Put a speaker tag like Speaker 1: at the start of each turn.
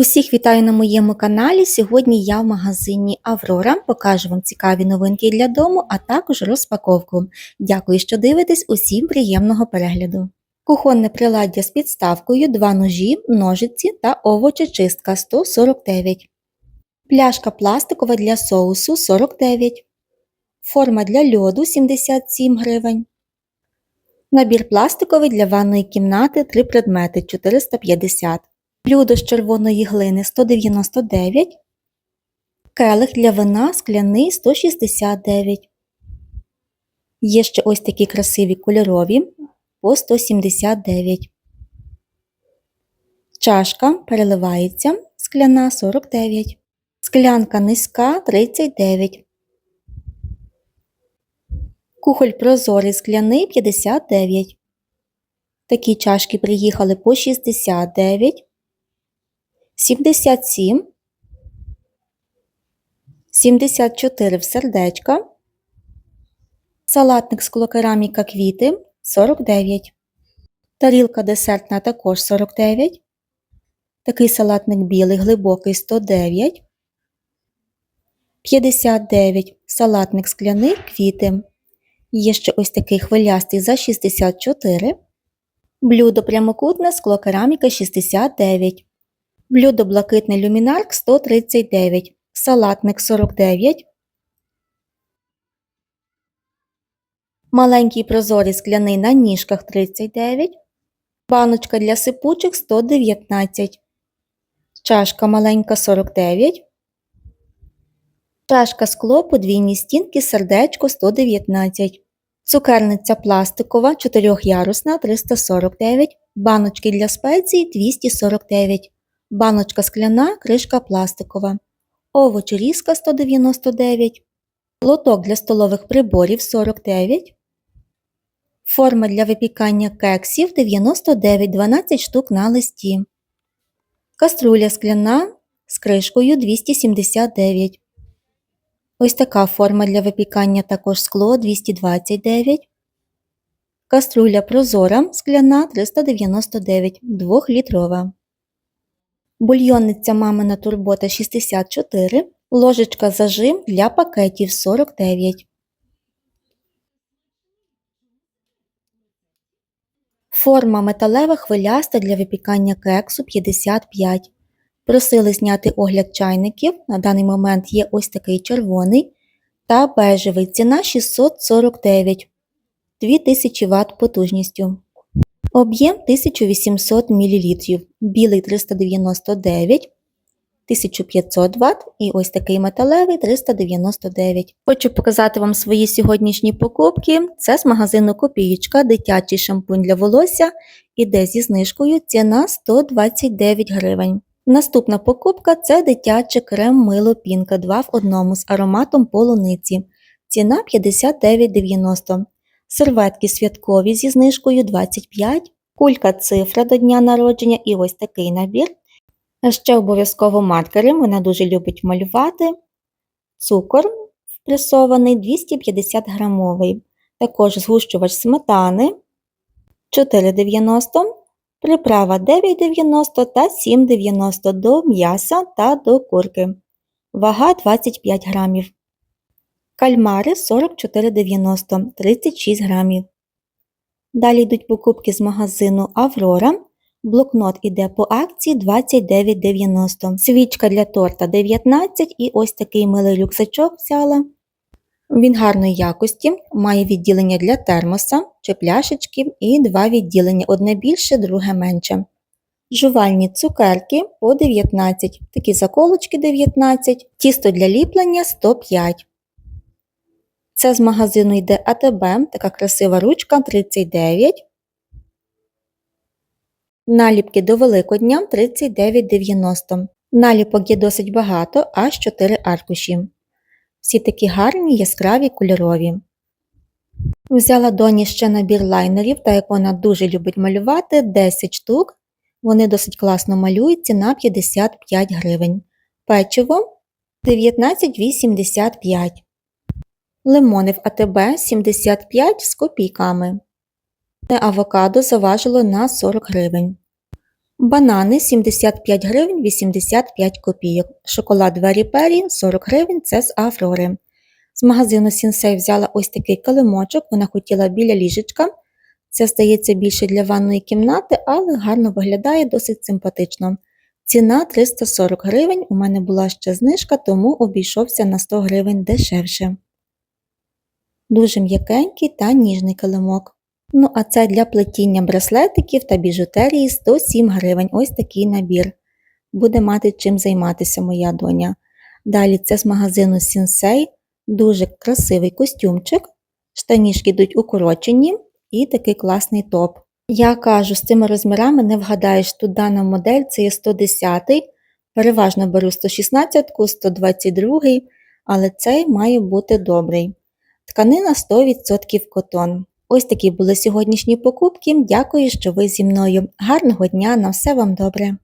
Speaker 1: Усіх вітаю на моєму каналі. Сьогодні я в магазині Аврора покажу вам цікаві новинки для дому, а також розпаковку. Дякую, що дивитесь. Усім приємного перегляду. Кухонне приладдя з підставкою, два ножі, ножиці та овочечистка 149. Пляшка пластикова для соусу 49. Форма для льоду 77 гривень. Набір пластиковий для ванної кімнати 3 предмети 450. Блюдо з червоної глини 199. Келих для вина скляний 169. Є ще ось такі красиві кольорові по 179. Чашка переливається скляна 49. Склянка низька 39. Кухоль прозорий скляний 59. Такі чашки приїхали по 69. 77, 74 в сердечка, салатник склокераміка квіти 49, тарілка десертна також 49, такий салатник білий глибокий 109, 59 салатник скляний квіти. Є ще ось такий хвилястий за 64, блюдо прямокутне склокераміка 69. Блюдо блакитний люмінарк 139, салатник 49, маленький прозорий скляний на ніжках 39, баночка для сипучих 119, чашка маленька 49, чашка скло подвійні стінки сердечко 119, цукерниця пластикова 4-ярусна 349, баночки для спецій 249 баночка скляна, кришка пластикова, овочі різка 199, лоток для столових приборів 49, форма для випікання кексів 99 12 штук на листі, каструля скляна з кришкою 279. Ось така форма для випікання також скло 229. Каструля прозора скляна 399 2-літрова бульйонниця мамина турбота 64, ложечка зажим для пакетів 49. Форма металева хвиляста для випікання кексу 55. Просили зняти огляд чайників. На даний момент є ось такий червоний та бежевий. Ціна 649 2000 Вт потужністю. Об'єм 1800 мл, білий 399, 1500 Вт і ось такий металевий 399. Хочу показати вам свої сьогоднішні покупки. Це з магазину Копієчка, дитячий шампунь для волосся. Іде зі знижкою ціна 129 гривень. Наступна покупка це дитячий крем мило пінка 2 в одному з ароматом полуниці. Ціна 59,90 серветки святкові зі знижкою 25, кулька цифра до дня народження і ось такий набір. Ще обов'язково маркери, вона дуже любить малювати. Цукор впресований 250 грамовий. Також згущувач сметани 4,90, приправа 9,90 та 7,90 до м'яса та до курки. Вага 25 грамів. Кальмари 44,90 36 грамів. Далі йдуть покупки з магазину Аврора. Блокнот іде по акції 29,90. Свічка для торта 19 і ось такий милий рюкзачок взяла. Він гарної якості, має відділення для термоса чи пляшечки і два відділення одне більше, друге менше. Жувальні цукерки по 19, такі заколочки 19, тісто для ліплення 105. Це з магазину йде АТБ, така красива ручка 39. Наліпки до Великодня 39,90. Наліпок є досить багато, аж 4 аркуші. Всі такі гарні, яскраві кольорові. Взяла доні ще набір лайнерів, та як вона дуже любить малювати 10 штук. Вони досить класно малюють, ціна 55 гривень. Печиво 19,85 Лимони в АТБ 75 з копійками. Авокадо заважило на 40 гривень. Банани 75 гривень 85 копійок. Шоколад Вері Пері 40 гривень це з Аврори. З магазину Сінсей взяла ось такий килимочок, вона хотіла біля ліжечка. Це здається більше для ванної кімнати, але гарно виглядає досить симпатично. Ціна 340 гривень, у мене була ще знижка, тому обійшовся на 100 гривень дешевше. Дуже м'якенький та ніжний килимок. Ну, а це для плетіння браслетиків та біжутерії 107 гривень. Ось такий набір. Буде мати чим займатися моя доня. Далі це з магазину Сінсей. Дуже красивий костюмчик. Штанішки йдуть укорочені і такий класний топ. Я кажу, з цими розмірами не вгадаєш, тут дана модель це є 110 переважно беру 116, 122, але цей має бути добрий. Тканина 100% котон. Ось такі були сьогоднішні покупки. Дякую, що ви зі мною. Гарного дня, на все вам добре!